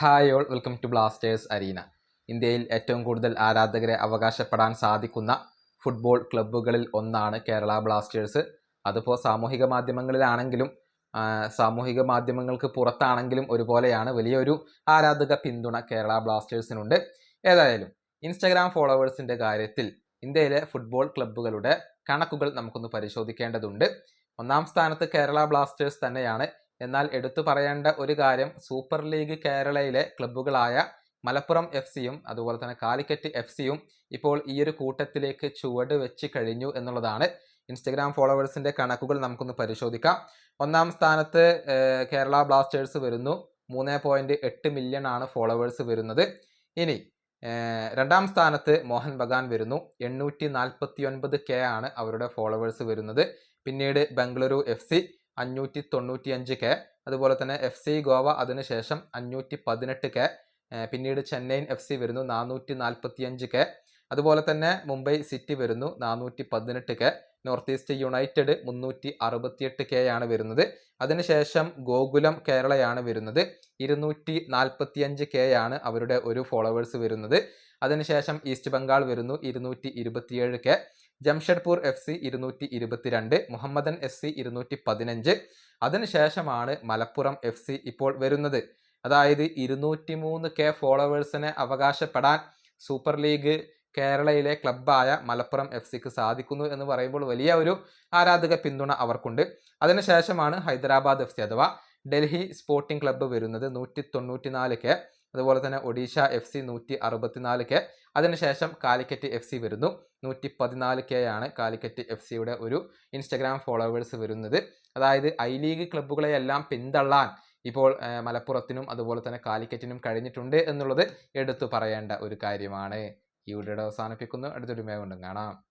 Hi all welcome to Blasters arena ഇന്ത്യയിൽ ഏറ്റവും കൂടുതൽ ആരാധകരെ അവകാശപ്പെടാൻ സാധിക്കുന്ന ഫുട്ബോൾ ക്ലബ്ബുകളിൽ ഒന്നാണ് കേരള ബ്ലാസ്റ്റേഴ്സ് അതിപ്പോൾ സാമൂഹിക മാധ്യമങ്ങളിലാണെങ്കിലും സാമൂഹിക മാധ്യമങ്ങൾക്ക് പുറത്താണെങ്കിലും ഒരുപോലെയാണ് വലിയൊരു ആരാധക പിന്തുണ കേരള ബ്ലാസ്റ്റേഴ്സിനുണ്ട് ഏതായാലും ഇൻസ്റ്റഗ്രാം ഫോളോവേഴ്സിന്റെ കാര്യത്തിൽ ഇന്ത്യയിലെ ഫുട്ബോൾ ക്ലബ്ബുകളുടെ കണക്കുകൾ നമുക്കൊന്ന് പരിശോധിക്കേണ്ടതുണ്ട്. ഒന്നാം സ്ഥാനത്ത് കേരള ബ്ലാസ്റ്റേഴ്സ് തന്നെയാണ്. എന്നാൽ എടുത്തു പറയേണ്ട ഒരു കാര്യം സൂപ്പർ ലീഗ് കേരളയിലെ ക്ലബ്ബുകളായ മലപ്പുറം എഫ് സിയും അതുപോലെ തന്നെ കാലിക്കറ്റ് എഫ് സിയും ഇപ്പോൾ ഈ ഒരു കൂട്ടത്തിലേക്ക് ചുവട് വെച്ച് കഴിഞ്ഞു എന്നുള്ളതാണ്. ഇൻസ്റ്റഗ്രാം ഫോളോവേഴ്സിന്റെ കണക്കുകൾ നമുക്കൊന്ന് പരിശോധിക്കാം. ഒന്നാം സ്ഥാനത്ത് കേരള ബ്ലാസ്റ്റേഴ്സ് വരുന്നു. മൂന്ന് പോയിന്റ് എട്ട് മില്യൺ ആണ് ഫോളോവേഴ്സ് വരുന്നത്. ഇനി രണ്ടാം സ്ഥാനത്ത് മോഹൻ ബഗാൻ വരുന്നു. എണ്ണൂറ്റി നാൽപ്പത്തി ഒൻപത് കെ ആണ് അവരുടെ ഫോളോവേഴ്സ് വരുന്നത്. പിന്നീട് ബംഗളൂരു എഫ് സി അഞ്ഞൂറ്റി തൊണ്ണൂറ്റി അഞ്ച് കെ. അതുപോലെ തന്നെ എഫ് സി ഗോവ അതിനുശേഷം അഞ്ഞൂറ്റി പതിനെട്ട് കെ. പിന്നീട് ചെന്നൈയിൻ എഫ് സി വരുന്നു നാനൂറ്റി നാൽപ്പത്തി അഞ്ച് കെ. അതുപോലെ തന്നെ മുംബൈ സിറ്റി വരുന്നു നാനൂറ്റി പതിനെട്ട് കെ. നോർത്ത് ഈസ്റ്റ് യുണൈറ്റഡ് മുന്നൂറ്റി അറുപത്തിയെട്ട് കെ ആണ് വരുന്നത്. അതിനുശേഷം ഗോകുലം കേരളയാണ് വരുന്നത്. ഇരുന്നൂറ്റി നാൽപ്പത്തി അഞ്ച് കെ ആണ് അവരുടെ ഒരു ഫോളോവേഴ്സ് വരുന്നത്. അതിനുശേഷം ഈസ്റ്റ് ബംഗാൾ വരുന്നു ഇരുന്നൂറ്റി ഇരുപത്തിയേഴ് കെ. ജംഷഡ്പൂർ എഫ് സി ഇരുന്നൂറ്റി ഇരുപത്തിരണ്ട് മുഹമ്മദൻ എഫ് സി ഇരുന്നൂറ്റി പതിനഞ്ച് അതിനുശേഷമാണ് മലപ്പുറം എഫ് സി ഇപ്പോൾ വരുന്നത്. അതായത് ഇരുന്നൂറ്റി മൂന്ന് കെ ഫോളോവേഴ്സിനെ അവകാശപ്പെടാൻ സൂപ്പർ ലീഗ് കേരളയിലെ ക്ലബ്ബായ മലപ്പുറം എഫ് സിക്ക് സാധിക്കുന്നു എന്ന് പറയുമ്പോൾ വലിയ ഒരു ആരാധക പിന്തുണ അവർക്കുണ്ട്. അതിനുശേഷമാണ് ഹൈദരാബാദ് എഫ് സി അഥവാ ഡൽഹി സ്പോർട്ടിംഗ് ക്ലബ്ബ് വരുന്നത് നൂറ്റി തൊണ്ണൂറ്റി നാല് കെ അതുപോലെ തന്നെ ഒഡീഷ എഫ് സി നൂറ്റി അറുപത്തിനാല് കെ അതിനുശേഷം കാലിക്കറ്റ് എഫ് സി വരുന്നു. നൂറ്റി പതിനാല് കെ ആണ് കാലിക്കറ്റ് എഫ് സിയുടെ ഒരു ഇൻസ്റ്റഗ്രാം ഫോളോവേഴ്സ് വരുന്നത്. അതായത് ഐ ലീഗ് ക്ലബ്ബുകളെയെല്ലാം പിന്തള്ളാൻ ഇപ്പോൾ മലപ്പുറത്തിനും അതുപോലെ തന്നെ കാലിക്കറ്റിനും കഴിഞ്ഞിട്ടുണ്ട് എന്നുള്ളത് എടുത്തു പറയേണ്ട ഒരു കാര്യമാണ്. ഈ വീഡിയോയുടെ അവസാനിപ്പിക്കുന്നു. അടുത്തൊരു മേ കൊണ്ടും കാണാം.